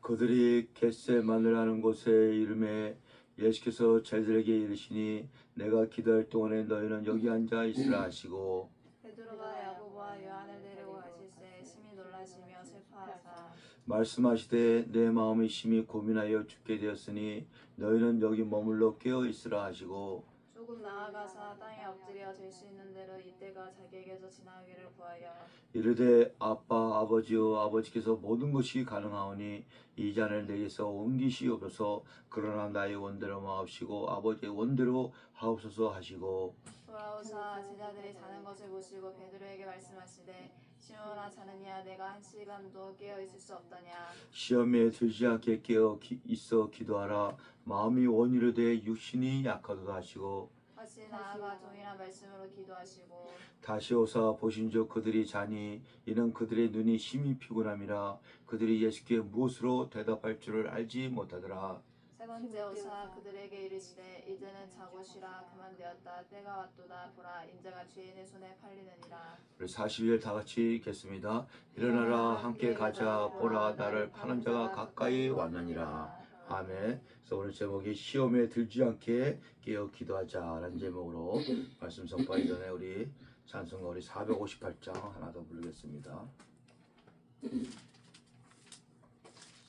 그들이 겟세 마늘하는 곳에 이름에 예수께서 제들에게 이르시니 내가 기도할 동안에 너희는 여기 앉아 있으라 하시고 베드로와 야고보와 요한을 데리고 가실새 심히 놀라시며 슬퍼하사. 말씀하시되 내 마음이 심히 고민하여 죽게 되었으니 너희는 여기 머물러 깨어 있으라 하시고 조금 나아가사 땅에 엎드려 될수 있는 대로 이때가 자기에게서 지나가기를 구하여 이르되 아빠 아버지여 아버지께서 모든 것이 가능하오니 이 잔을 내게서 옮기시옵소서. 그러나 나의 원대로 마옵시고 아버지의 원대로 하옵소서 하시고. 돌아오사 제자들이 자는 것을 보시고 베드로에게 말씀하시되 시몬아 자느냐? 내가 한 시간도 깨어 있을 수 없더냐? 시험에 들지 않게 깨어 기- 있어 기도하라. 마음이 원이르되 육신이 약하도다 하시고 다시 나아가 동일한 말씀으로 기도하시고 다시 오사 보신즉 그들이 자니 이는 그들의 눈이 심히 피곤함이라 그들이 예수께 무엇으로 대답할 줄을 알지 못하더라. 세 번째 오사 그들에게 이르시되 이제는 자고 쉬라 그만 되었다. 때가 왔도다. 보라 인자가 죄인의 손에 팔리느니라. 우리 40일 다 같이 읽겠습니다. 일어나라 함께 가자. 보라 나를 파는 자가 가까이 왔느니라 아멘. 그래서 오늘 제목이 시험에 들지 않게 깨어 기도하자라는 제목으로 말씀 선포하기 전에 우리 찬송가 우리 458장 하나 더 부르겠습니다.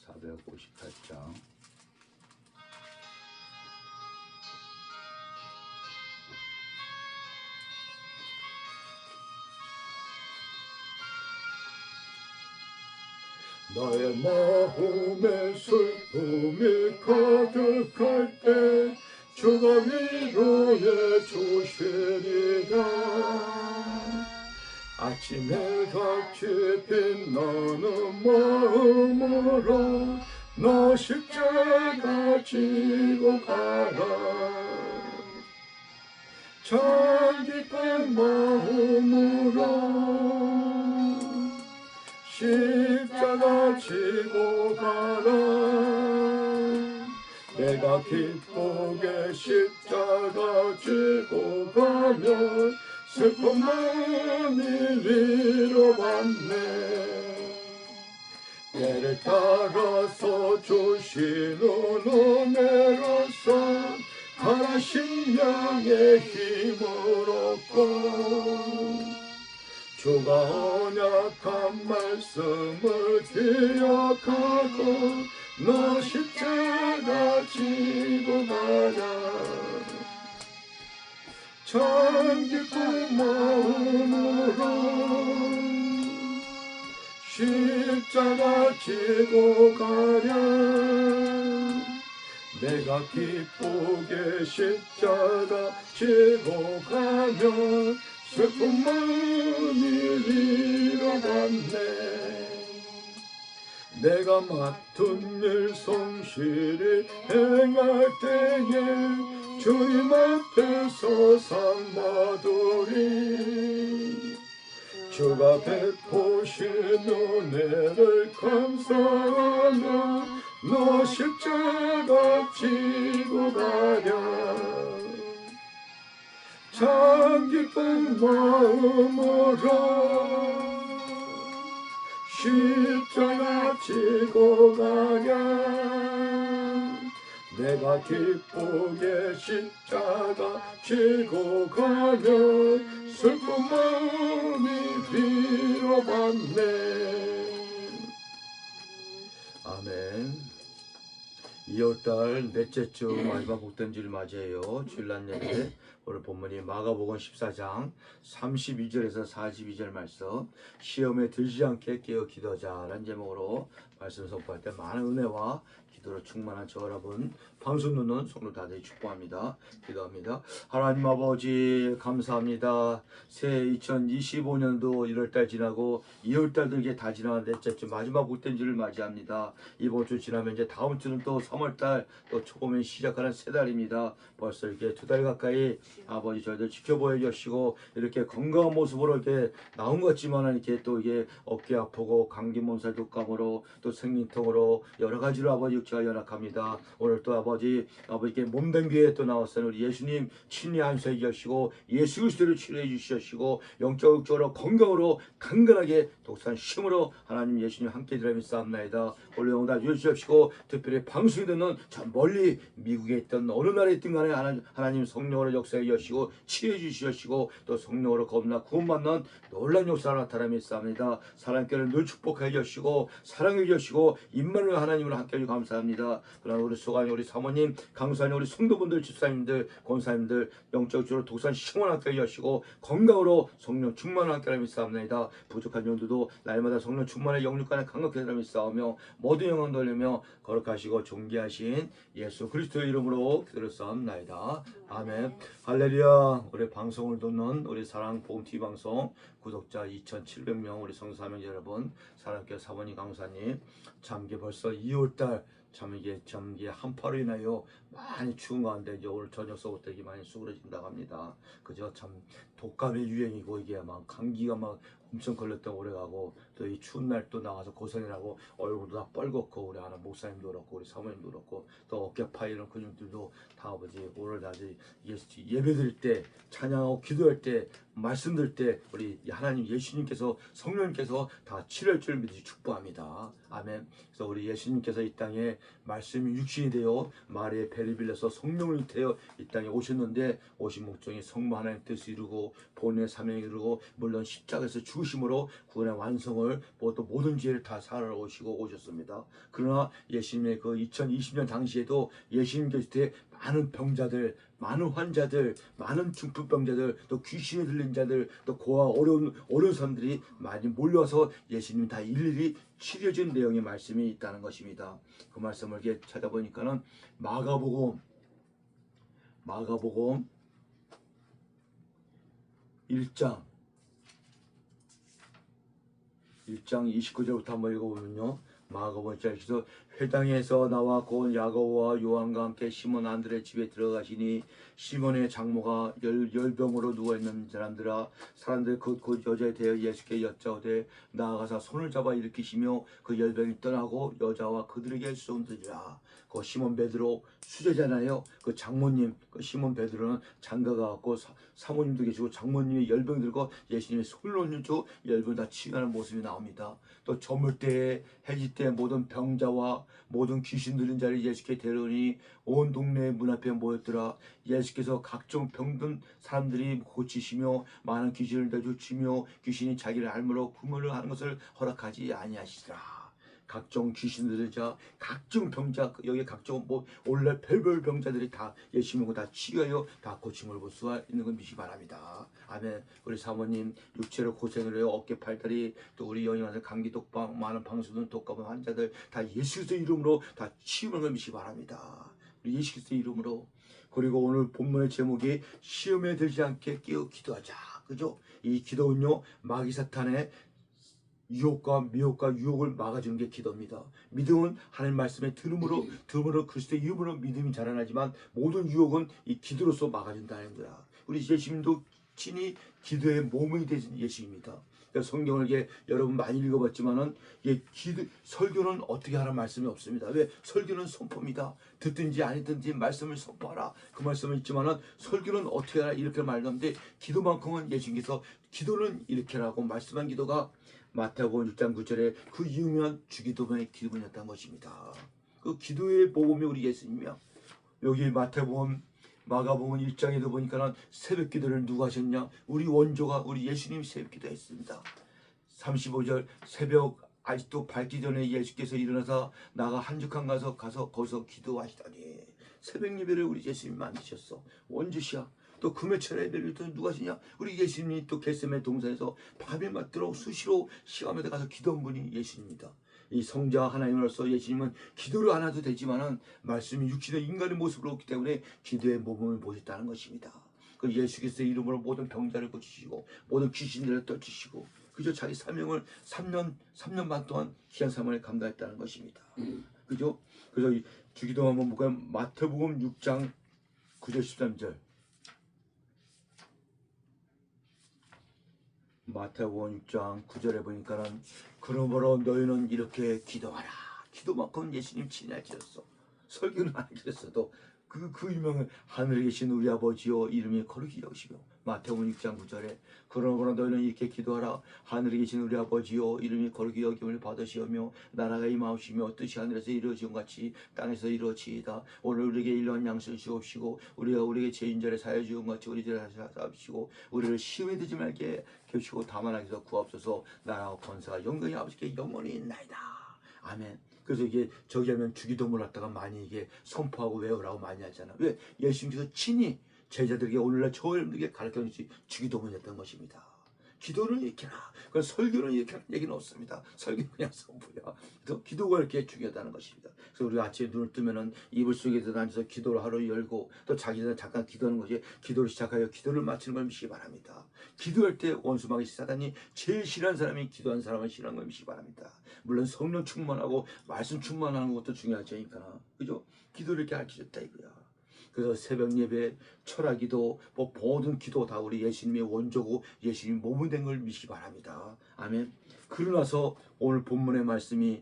458장 나의 마음에 슬픔이 가득할 때 주가 위로해 주시리라 아침에 같이 빛나는 마음으로 너 십자가 지고 가라. 참 기쁜 마음으로 십 자가 지고 가라. 내가 기쁘게 십자가 지고 가면 슬픈 마음이 위로받네. 내를 따라서 주시는 은혜로서 가라 신명의 힘을 얻고 주가 언약한 말씀을 기억하고 너 십자가 지고 가라 참 기쁜 마음으로 십자가 지고 가랴. 내가 기쁘게 십자가 지고 가면 슬픈 마음이 위로받네. 내가 맡은 일 성실히 행할 때에 주님 앞에서 상 받으리. 주가 베푸신 은혜를 감사하며 너 십자가 지고 가랴 참 기쁜 마음으로 십자가 지고 가랴 내가 기쁘게 십자가 지고 가면 슬픈 마음이 위로받네 2월달 넷째 주 마지막 복된 주를 맞이해요. 주일날 예배 오늘 본문이 마가복음 14장 32절에서 42절 말씀. 시험에 들지 않게 깨어 기도하자라는 제목으로 말씀 선포할 때 많은 은혜와 기도로 충만한 저 여러분 방송 듣는 성도 다들 축복합니다. 기도합니다. 하나님 아버지 감사합니다. 새해 2025년도 1월달 지나고 2월달도 이게 다 넷째 주 마지막 복된 주를 맞이합니다. 이번 주 지나면 이제 다음 주는 또 3월달 또 초봄에 시작하는 세 달입니다. 벌써 이렇게 두 달 가까이 아버지 저희들 지켜보여 주시고 이렇게 건강한 모습으로 이렇게 나온 것 같지만 이렇게 또 이게 어깨 아프고 감기 몸살 독감으로 또 생리통으로 여러 가지로 아버지 육체가 연약합니다. 오늘 또 아버지 아버지께 몸된 교회 또 나왔어요. 우리 예수님 친히 안수해 주시고 예수 그리스도를 치료해 주시고 영적으로 건강으로 강건하게 독산 힘으로 하나님 예수님 함께 드리며 싸움나이다. 오늘 영다 주시옵시고 특별히 방송이 듣는 저 멀리 미국에 있던 어느 나라에 있든 간에 하나님, 하나님 성령으로 역사해 주시고 치유해 주시옵시고 또 성령으로 겁나 구원받는 놀란 역사가 나타나며 싸움니다. 사랑께를 늘 축복해 주시고 사랑해 주시고 임만을 하나님으로 함께 해주 감사합니다. 그러나 우리 소관이 우리 사모님 강사님 우리 성도분들 집사님들 권사님들 영적으로 독산 시원하게 해주시고 건강으로 성령 함께 하며 싸움나이다. 부족한 영도도 날마다 성령 충만의 영육간에 강력히 하며 싸우며 모든 영광 돌리며 거룩하시고 존귀하신 예수 그리스도의 이름으로 기도를 싸움나이다. 아멘. 할렐루야. 우리 방송을 듣는 우리 사랑 복음 TV 방송 구독자 2,700명 우리 성사명 여러분, 사랑교회 사모님 강사님, 참 이게 벌써 2월달 참 이게 참 이게 한파로 인하여 많이 추운 가운데 이제 오늘 저녁 서부터 이게 많이 수그러진다고 합니다. 그저 참 독감의 유행이고 이게 막 감기가 막 엄청 걸렸다고 오래가고 또 이 추운 날 또 나가서 고생이라고 얼굴도 다 뻘겋고 우리 하나 목사님도 그렇고 우리 사모님도 그렇고 또 어깨 파이는 근육들도 다 아버지 오늘 다시 예배 드릴 때 찬양하고 기도할 때 말씀 드릴 때 우리 하나님 예수님께서 성령님께서 다 치료할 줄 믿으시 축복합니다. 아멘. 그래서 우리 예수님께서 이 땅에 말씀이 육신이 되어 마리의 배를 빌려서 성령을 태워 이 땅에 오셨는데 오신 목적이 성부 하나님 뜻을 이루고 본의 사명을 이루고 물론 십자가에서 죽으심으로 구원의 완성을 뭐또 모든 죄를 다 살아 오시고 오셨습니다. 그러나 예수님의 그 2020년 당시에도 예수님 계실 때 많은 병자들, 많은 환자들, 많은 중풍병자들, 또 귀신에 들린 자들, 또 고아 어려운 어려운 사람들이 많이 몰려와서 예수님 다 일일이 치료해준 내용의 말씀이 있다는 것입니다. 그 말씀을 이렇게 찾아보니까는 마가복음, 마가복음 1장 1장 29절부터 한번 읽어보면요. 마가복음 1장에서 회당에서 나와 곧 야고보와 요한과 함께 시몬 안드레 집에 들어가시니 시몬의 장모가 열, 열병으로 누워있는 사람들아 사람들 그, 그 여자에 대해 예수께 여짜오되 나아가서 손을 잡아 일으키시며 그 열병이 떠나고 여자와 그들에게 쏜들이라. 그 시몬 베드로 수제잖아요? 그 장모님 그 시몬 베드로는 장가가 왔고 사, 사모님도 계시고 장모님이 열병 들고 예수님의 손을 얹고 열병 다 치유하는 모습이 나옵니다 또 저물 때에 해질 때 모든 병자와 모든 귀신 들린 자를 예수께 데려오니 온 동네 문 앞에 모였더라. 예수께서 각종 병든 사람들이 고치시며 많은 귀신을 내쫓으며 귀신이 자기를 알므로 구원을 하는 것을 허락하지 아니하시더라. 각종 귀신들을 자 각종 병자 여기 각종 뭐 오늘날 별별 병자들이 다 예수님을 다 치유하여 다 고침을 볼 수가 있는 건 미시 바랍니다. 아멘. 우리 사모님 육체로 고생을 해요. 어깨 팔다리 또 우리 영양한테 감기 독방 많은 방수든 독감 환자들 다 예수 그리스도 이름으로 다 치유를 걸 미시 바랍니다. 우리 예수 그리스도 이름으로 그리고 오늘 본문의 제목이 시험에 들지 않게 깨어 기도하자. 그죠? 이 기도는요 마귀 사탄의 유혹과 미혹과 유혹을 막아주는 게 기도입니다. 믿음은 하나님 말씀에 들음으로 들음으로 그리스도의 이름으로 믿음이 자라나지만 모든 유혹은 이 기도로서 막아준다는 거야. 우리 예수님도 친히 기도의 몸이 되신 예수입니다. 그러니까 성경을 이게 여러분 많이 읽어봤지만은 이 기도 설교는 어떻게 하라는 말씀이 없습니다. 왜 설교는 선포입니다. 듣든지 아니든지 말씀을 선포하라 그 말씀은 있지만은 설교는 어떻게 하라 이렇게 말하는데 기도만큼은 예수님께서 기도는 이렇게라고 말씀한 기도가 마태복음 6장 9절에 그 유명한 주기도문의 기도문이었던 것입니다. 그 기도의 복음이 우리 예수님이야. 여기 마태복음 마가복음 1장에도 보니까는 새벽 기도를 누가 하셨냐? 우리 원조가 우리 예수님 새벽 기도 했습니다. 35절 새벽 아직도 밝기 전에 예수께서 일어나서 나가 한죽한 가서 가서 거기서 기도하시다니 새벽 예배를 우리 예수님 만드셨어 원주시야 또 금요철 예배를 또 누가 하시냐 우리 예수님이 또 겟세의 동산에서 밤에 맞도록 수시로 시간마다 가서 기도한 분이 예수님입니다 이 성자 하나님으로서 예수님은 기도를 안 해도 되지만은 말씀이 육신의 인간의 모습으로 없기 때문에 기도의 모범을 보셨다는 것입니다. 그 예수께서의 이름으로 모든 병자를 고치시고 모든 귀신들을 떨치시고 그저 자기 사명을 3년 3년 반 동안 귀한 사명을 감당했다는 것입니다. 그죠? 그래서 이 주기도 한번 볼까요? 마태복음 6장 9절 13절 마태복음 6장 9절에 보니까는 그러므로 너희는 이렇게 기도하라. 기도만큼 예수님 친하셨어. 설교는 안 하셨어도 그, 그 유명한 하늘에 계신 우리 아버지요 이름이 거룩히 여기시며 마태복음 6장 9절에 그러므로 너희는 이렇게 기도하라. 하늘에 계신 우리 아버지요 이름이 거룩히 여김을 받으시오며 나라가 임하옵시며 뜻이 하늘에서 이루어지온 같이 땅에서 이루어지이다. 오늘 우리에게 일러한 양식을 주옵시고 우리가 우리에게 죄인절에 사여 주온 같이 우리들을 사옵시고 우리를 시험에 들지 말게 계시고 다만 하기서 구하옵소서. 나라와 권세가 영광이 아버지께 영원히 있나이다. 아멘. 그래서 이게 저기 하면 주기도문 갖다가 많이 이게 선포하고 외우라고 많이 하잖아. 왜? 예수님께서 친히 제자들에게 오늘날 저 여러분들에게 가르쳐 주시 주기도문이었던 것입니다. 이렇게 하라. 그 설교는 이렇게 얘기는 없습니다. 설교는 그냥 선포야. 그래서 기도가 이렇게 중요하다는 것입니다. 그래서 우리가 아침에 눈을 뜨면은 이불 속에 들어앉아서 기도를 하루 열고 또 자기 전에 잠깐 기도하는 것이 기도를 시작하여 기도를 마치는 걸 믿시기 바랍니다. 기도할 때 원수막이 사단이 제일 싫어하는 사람이 기도하는 사람을 싫어하는 걸 믿시기 바랍니다. 물론 성령 충만하고 말씀 충만하는 것도 중요하니까 그죠? 기도를 이렇게 가르쳐줬다 이거야. 그래서 새벽 예배, 철학기도, 뭐 모든 기도 다 우리 예수님의 원조고 예수님 몸이 된 걸 믿기 바랍니다. 아멘. 그러나서 오늘 본문의 말씀이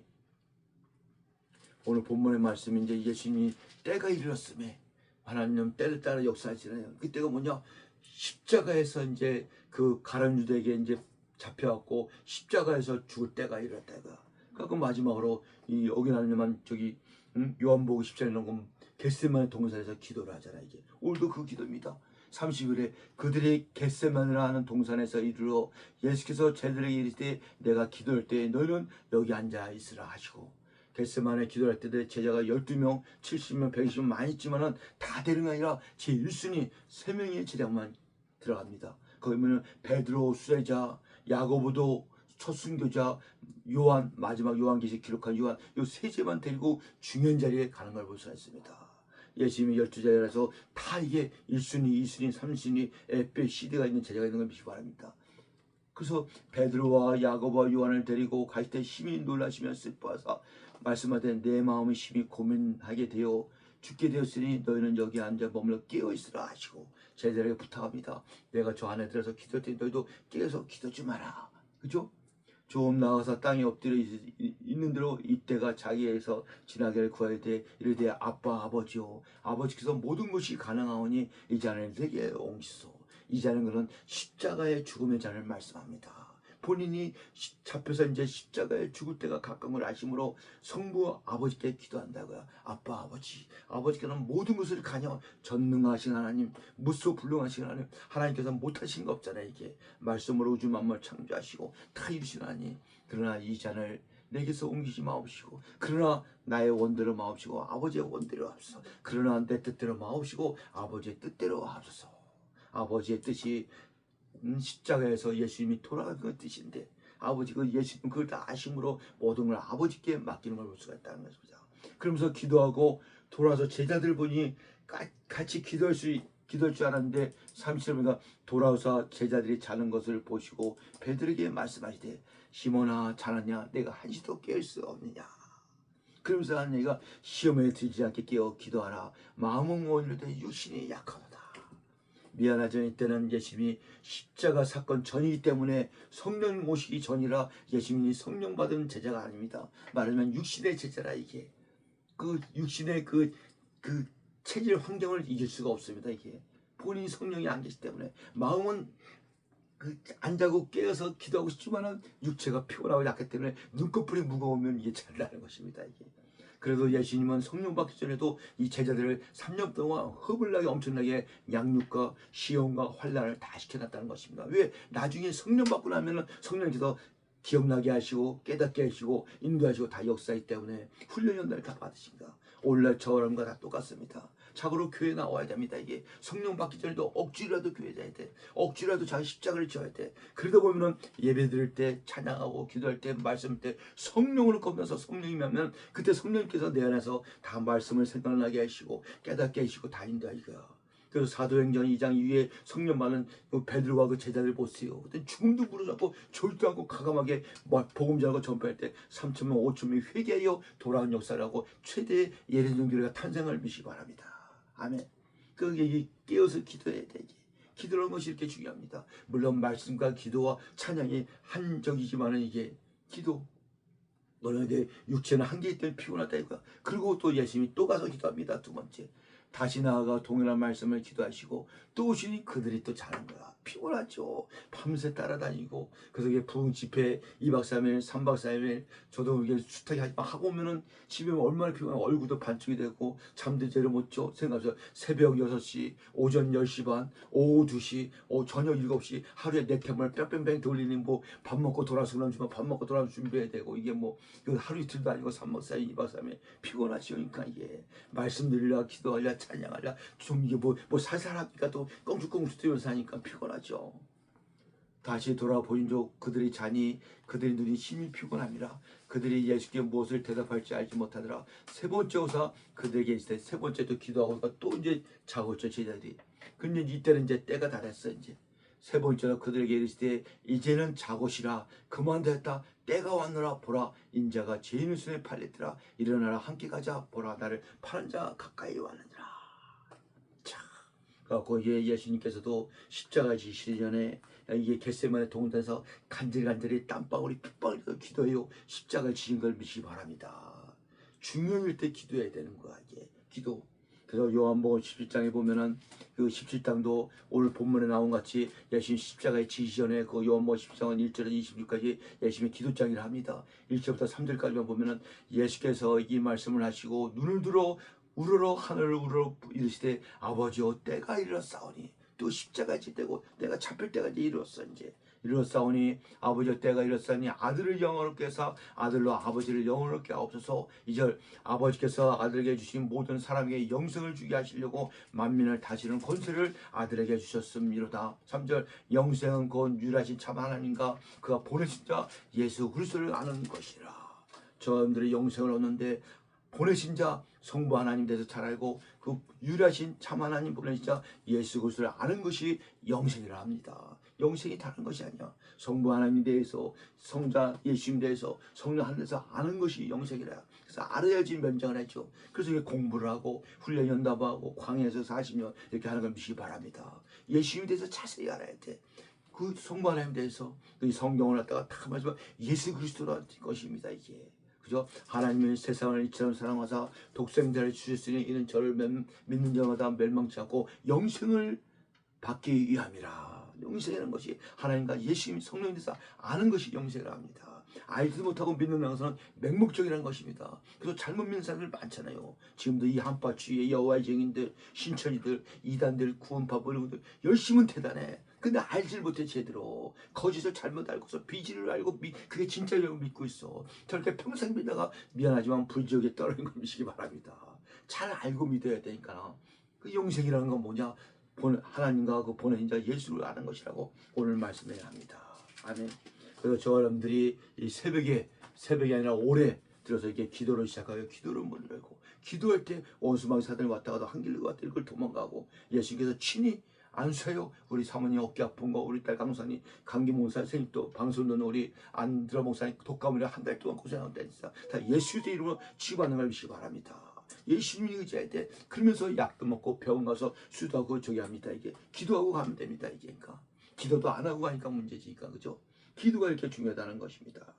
오늘 본문의 말씀이 이제 예수님이 때가 이르렀음에 하나님 때를 따라 역사하시잖아요. 그때가 뭐냐? 십자가에서 이제 그 가련 유대에게 이제 잡혀갖고 십자가에서 죽을 때가 이르렀다 이거야. 그래서 마지막으로 이 어기나님만 저기 응? 요한복음 10장에 나온 건 겟세만의 동산에서 기도를 하잖아 이게 오늘도 그 기도입니다. 30일에 그들이 겟세만이라 하는 동산에서 이르러 예수께서 제들에게 이르되 내가 기도할 때 너희는 여기 앉아 있으라 하시고 겟세만에 기도할 때 제자가 12명, 70명, 120명 많이 있지만은 다 되는 게 아니라 제 1순위 3명의 제자만 들어갑니다. 거기 보면 베드로 수레자 야고보도 첫 순교자 요한 마지막 요한계시 기록한 요한 요 세 제만 데리고 중요한 자리에 가는 걸 볼 수가 있습니다. 예수님이 열두 자리라서 다 이게 1순위, 2순위, 3순위, 에페, 시대가 있는 제자가 있는 걸 믿기 바랍니다. 그래서 베드로와 야고보와 요한을 데리고 갈 때 심히 놀라시며 슬퍼하사 말씀하되 내 마음이 심히 고민하게 되어 죽게 되었으니 너희는 여기 앉아 머물러 깨어 있으라 하시고 제자에게 부탁합니다. 내가 저 안에 들어서 때 너희도 깨어서 기도 좀 하라. 그죠? 좀 나가서 땅에 엎드려 있- 있는 대로 이때가 자기에서 지나기를 구하여 돼 이르되 아빠 아버지요. 아버지께서 모든 것이 가능하오니 이 잔을 내게 옹시소 이 잔은 그런 십자가의 죽음의 잔을 말씀합니다 본인이 시- 잡혀서 이제 십자가에 죽을 때가 가까운 걸 아심으로 성부 아버지께 기도한다고요. 아빠 아버지 아버지께는 모든 것을 가냐 전능하신 하나님 무소 불능하신 하나님 하나님께서 못하신 거 없잖아요 이게. 말씀으로 우주 만물 창조하시고 다 이루신 하나님. 그러나 이 잔을 내게서 옮기지 마옵시고 그러나 나의 원대로 마옵시고 아버지의 원대로 하옵소서. 그러나 내 뜻대로 마옵시고 아버지의 뜻대로 하옵소서. 아버지의 뜻이 음, 십자가에서 예수님이 돌아간 그 뜻인데 아버지 그 예수님 그걸 다 아심으로 모든 걸 아버지께 맡기는 걸 볼 수가 있다는 것입니다 그러면서 기도하고 돌아서 제자들 보니 까- 같이 기도할 수 기도할 줄 알았는데 30절보니까 돌아와서 제자들이 자는 것을 보시고 베드로에게 말씀하시되 시몬아 자느냐? 내가 한시도 깨울 수 없느냐? 그러면서 하는 얘기가 시험에 들지 않게 깨어 기도하라. 마음은 오늘도 육신이 약하도다 미안하죠 이때는 예수님이 십자가 사건 전이기 때문에 성령 오시기 전이라 예수님이 성령 받은 제자가 아닙니다. 말하면 육신의 제자라 이게. 그 육신의 그, 그 체질 환경을 이길 수가 없습니다 이게. 본인이 성령이 안 계시기 때문에. 마음은 그안 자고 깨어서 기도하고 싶지만은 육체가 피곤하고 약하기 때문에 눈꺼풀이 무거우면 이게 잘 나는 것입니다 이게 그래도 예수님은 성령 받기 전에도 이 제자들을 3년 동안 허블나게 엄청나게 양육과 시험과 환란을 다 시켜놨다는 것입니다. 왜 나중에 성령 받고 나면은 성령께서 기억나게 하시고 깨닫게 하시고 인도하시고 다 역사이기 때문에 훈련 연단을 다 받으십니다. 오늘날 저람과 다 똑같습니다. 자고로 교회 나와야 됩니다. 이게 성령 받기 전에도 억지로라도 교회 다야 돼. 억지로라도 자기 십자가를 지어야 돼. 그러다 보면은 예배 드릴 때 찬양하고 기도할 때 말씀 때 성령으로 겁나서 성령이면 그때 성령님께서 내 안에서 다 말씀을 생각나게 하시고 깨닫게 하시고 다 인도하시고요. 그래서 사도행전 2장 2에 성령 받은 그 베드로와 그 제자들 보세요. 그때 죽음도 부르잡고 절도 않고 가감하게 막 복음 전하고 전파할 때 3천 명 5천명이 회개하여 돌아온 역사라고 최대의 예레전 교회가 탄생을 미시기 바랍니다. 아멘. 그 얘기 깨어서 기도해야 돼. 이게. 기도하는 것이 이렇게 중요합니다. 물론 말씀과 기도와 찬양이 한적이지만은 이게 기도 너는 내 육체는 한계이기 때문에 피곤하다 이거야. 그리고 또 예수님이 또 가서 기도합니다. 두 번째. 다시 나아가 동일한 말씀을 기도하시고 또 오시니 그들이 또 자는 거야. 피곤하죠. 밤새 따라다니고. 그래서 이게 부흥 집회 2박 3일, 3박 4일 저도 이게 수탁이 하고 오면은 집에 얼마나 피곤해. 얼굴도 반쪽이 되고 잠도 제대로 못 자. 생각해서 새벽 6시, 오전 10시 반, 오후 2시, 오, 저녁 7시 하루에 네 템을 뺑뺑뺑 돌리는 뭐 밥 먹고 돌아서 그러면 주면 밥 먹고 돌아서 준비해야 되고. 이게 뭐 이거 하루 이틀도 아니고 3박 4일, 2박 3일. 피곤하죠. 그러니까 이게. 말씀 드리려 기도하려 찬양하려 좀 이게 뭐, 뭐 살살하니까 또 껑죽껑죽 뛰면서 하니까 피곤하 죠. 다시 돌아보인 적 그들이 자니 그들의 눈이 심히 피곤함이라 그들이 예수께 무엇을 대답할지 알지 못하더라. 세 번째 오사 그들에게 있을 때 세 번째도 기도하고 또 이제 자고 있죠 제자들이. 근데 이때는 이제 때가 다 됐어 이제. 세 번째로 그들에게 이르실 때 이제는 자고시라. 그만 됐다. 때가 왔노라. 보라. 인자가 죄인의 손에 팔렸더라. 일어나라. 함께 가자. 보라. 나를 파는 자가 가까이 자 그래갖고 예, 예수님께서도 십자가 지시기 전에 이게 겟세만의 동산에서 간질간질이 땀방울이 핏방울이 기도해요. 십자가 지신 걸 믿기 바랍니다. 중요일 때 기도해야 되는 거야 이게. 기도. 그래서 요한복음 17장에 보면은 그 17장도 오늘 본문에 나온 같이 예수님 십자가에 지시 전에 그 요한복음 17장은 1절에서 26까지 예수님의 기도장이라 합니다. 1절부터 3절까지만 보면은 예수께서 이 말씀을 하시고 눈을 들어 우러러 하늘을 우러러 이르시되 아버지여 때가 이르렀사오니 또 십자가에 지되고 내가 잡힐 이제 이르렀어 이제. 이르렀사오니 아버지여 때가 이르렀사니 아들을 영원롭게 해서 아들로 아버지를 영원롭게 하옵소서. 이절 아버지께서 아들에게 주신 모든 사람에게 영생을 주게 하시려고 만민을 다스리는 권세를 아들에게 주셨음이로다. 3절 영생은 곧 유일하신 참 하나님과 그가 보내신 자 예수 그리스도를 아는 것이라. 저들이 영생을 얻는데 보내신 자 성부 하나님 대해서 잘 알고 그 유일하신 참 하나님 보내신 자 예수 그리스도를 아는 것이 영생이라 합니다. 영생이 다른 것이 아니야. 성부 하나님 대해서 성자 예수님 대해서 성령 하늘에서 아는 것이 영생이라. 그래서 알아야지 면장을 했죠. 그래서 이게 공부를 하고 훈련 연답하고 광야에서 40년 이렇게 하는 걸 믿기 바랍니다. 예수님 대해서 자세히 알아야 돼. 그 성부 하나님 대해서 이 성경을 갖다가 다 말씀 예수 그리스도라는 것입니다. 이게. 그죠? 하나님은 세상을 이처럼 사랑하사 독생자를 주셨으니 이는 저를 맴- 믿는 자마다 멸망치 않고 영생을 받기 위함이라. 영생이라는 것이 하나님과 예수님 성령에 대해서 아는 것이 영생이라 합니다. 알지도 못하고 믿는 것은 맹목적이라는 것입니다. 그래서 잘못 믿는 사람들 많잖아요. 지금도 이 한파주의의 여호와의 증인들, 신천이들, 이단들, 구원파 보려고들 열심은 대단해. 근데 알질 못해 제대로 거짓을 잘못 알고서 비지를 알고 미, 그게 진짜라고 믿고 있어. 저렇게 평생 믿다가 미안하지만 불지옥에 떨어진 걸 믿시기 바랍니다. 잘 알고 믿어야 되니까. 그 영생이라는 건 뭐냐? 본- 하나님과 그 보내신 자 예수를 아는 것이라고 오늘 말씀해야 합니다. 아멘. 그래서 저 여러분들이 이 새벽에 새벽이 아니라 오래 들어서 이렇게 기도를 시작하여 기도를 못 열고 기도할 때 원수망 사단이 왔다 가도 한 길로 갔다 이걸 도망가고 예수님께서 친히 안수해요. 우리 사모님 어깨 아픈 거 우리 딸 강선이 감기 목사 선생님 또 방송 듣는 우리 안드라 목사님 독감으로 한 달 동안 고생한다 진짜 다 예수의 이름으로 치유받는 걸 믿시기 바랍니다. 예수님이 의지할 때 그러면서 약도 먹고 병원 가서 수도하고 저기 합니다. 이게 기도하고 가면 됩니다. 이게 그러니까 기도도 안 하고 가니까 문제지, 그러니까 그죠? 기도가 이렇게 중요하다는 것입니다.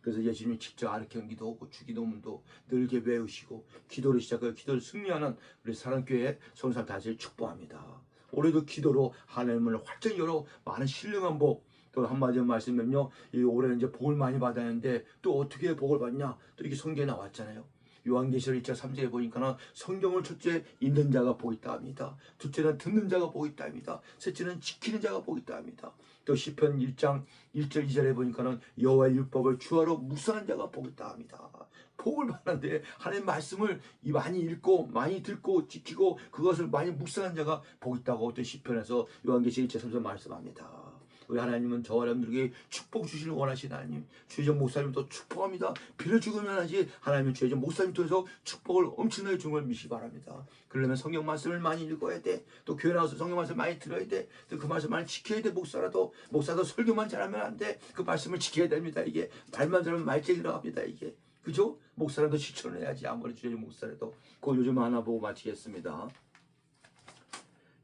그래서 예수님이 직접 아르케온 기도하고 주기도문도 늘게 외우시고 기도를 시작하여 기도를 승리하는 우리 사랑교회 성산 다시를 축복합니다. 올해도 기도로 하나님을 활짝 열어 많은 신령한 복, 또 한마디로 말씀하면요, 이 올해는 이제 복을 많이 받았는데 또 어떻게 복을 받냐? 또 이게 성경에 나왔잖아요. 요한계시록 1장 3절에 보니까는 성경을 첫째 읽는 자가 있다 합니다. 둘째는 듣는 자가 있다 합니다. 셋째는 지키는 자가 있다 합니다. 또 시편 1장 1절 2절에 보니까는 여호와의 율법을 주하로 묵상하는 자가 있다 합니다. 복을 받는데 하나님 말씀을 이 많이 읽고 많이 듣고 지키고 그것을 많이 묵상한 자가 복이 있다고 또 시편에서 요한계시록 1장 3절 말씀합니다. 우리 하나님은 저와 여러분들에게 축복 주시는 원하시는 하나님 주의정 목사님도 축복합니다. 빌어 죽으면 하지 하나님은 주의정 목사님 통해서 축복을 엄청나게 주는 걸 믿기 바랍니다. 그러려면 성경 말씀을 많이 읽어야 돼. 또 교회 나와서 성경 말씀 많이 들어야 돼. 또 그 말씀 많이 지켜야 돼. 목사라도 목사도 설교만 잘하면 안 돼. 그 말씀을 지켜야 됩니다. 이게 말만 잘하면 말쟁이라고 합니다. 이게 그죠? 목사라도 실천을 해야지 아무리 주의정 목사라도 그거 요즘 하나 보고 마치겠습니다.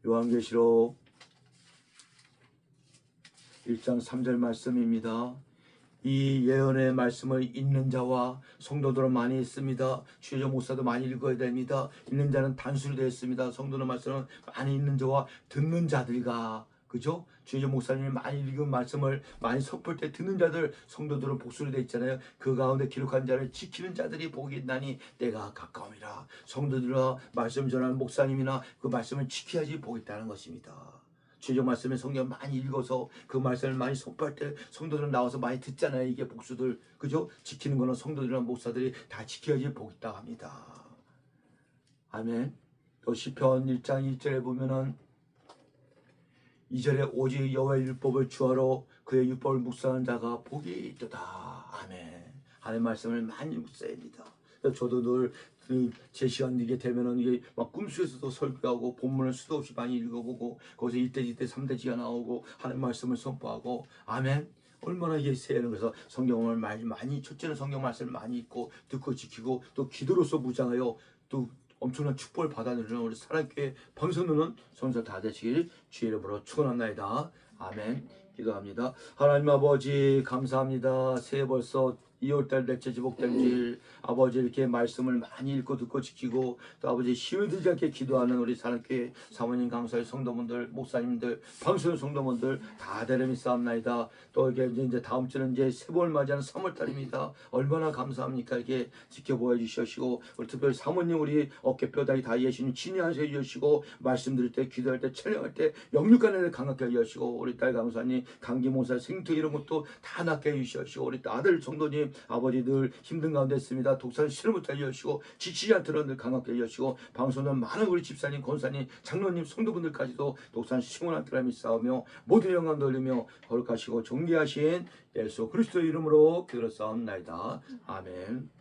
요한계시록 1장 3절 말씀입니다. 이 예언의 말씀을 읽는 자와 성도들은 많이 있습니다. 주여 목사도 많이 읽어야 됩니다. 읽는 자는 단수로 되어 있습니다. 성도는 말씀은 많이 읽는 자와 듣는 자들과 그죠? 주여 목사님이 많이 읽은 말씀을 많이 섣불 때 듣는 자들 성도들은 복수로 되어 있잖아요. 그 가운데 기록한 자를 지키는 자들이 복이 있나니 때가 가까움이라. 성도들과 말씀 전하는 목사님이나 그 말씀을 지켜야지 복이 있다는 것입니다. 주여 말씀에 성경 많이 읽어서 그 말씀을 많이 선포할 때 성도들은 나와서 많이 듣잖아요. 이게 복수들 그죠? 지키는 거는 성도들이나 목사들이 다 지켜야지 복 있다 합니다. 아멘. 또 시편 1장 1절에 보면은 2절에 오직 여호와의 율법을 주하러 그의 율법을 묵상하는 자가 복이 있도다. 아멘. 하나님 말씀을 많이 묵상해야. 그래서 저도 늘그제 시간 이게 되면은 이게 막 꿈속에서도 설교하고 본문을 수도 없이 많이 읽어보고 거기서 이때 삼대지가 나오고 하나님 말씀을 선포하고 아멘. 얼마나 이게 세는 그래서 성경을 많이 많이 첫째는 성경 말씀을 많이 읽고 듣고 지키고 또 기도로서 무장하여 또 엄청난 축복을 받아들이는 우리 사랑교회 방송들은 성사 다 되시길 주의 이름으로 축원합니다. 아멘. 기도합니다. 하나님 아버지 감사합니다. 새해 벌써 2월달 넷째 지복됨질 음. 아버지 이렇게 말씀을 많이 읽고 듣고 지키고 또 아버지 힘을 들지 않게 기도하는 우리 사랑교회 사모님 강사의 성도분들 목사님들 방송 성도분들 다 되렴이 싸움나이다. 또 이게 이제 다음 주는 이제 세번을 맞이하는 3월달입니다. 얼마나 감사합니까? 이렇게 지켜보여 주셔시고 우리 특별히 사모님 우리 어깨뼈 다리 다 예수님 진의하셔 주시고 말씀 드릴 때 기도할 때 촬영할 때 영육간을 강하게 하시고 우리 딸 강사님 강기 목사 생태 이런 것도 다 낫게 해주시고 우리 아들 성도님 아버지 늘 힘든 가운데 있습니다. 독산 실험부터 해주시고 지치지 않도록 늘 강하게 해주시고 방송은 많은 우리 집사님 권사님 장로님 성도분들까지도 독산 시원한 드라미 싸우며 모든 영광 돌리며 거룩하시고 존귀하신 예수 그리스도 이름으로 기도를 싸움나이다. 아멘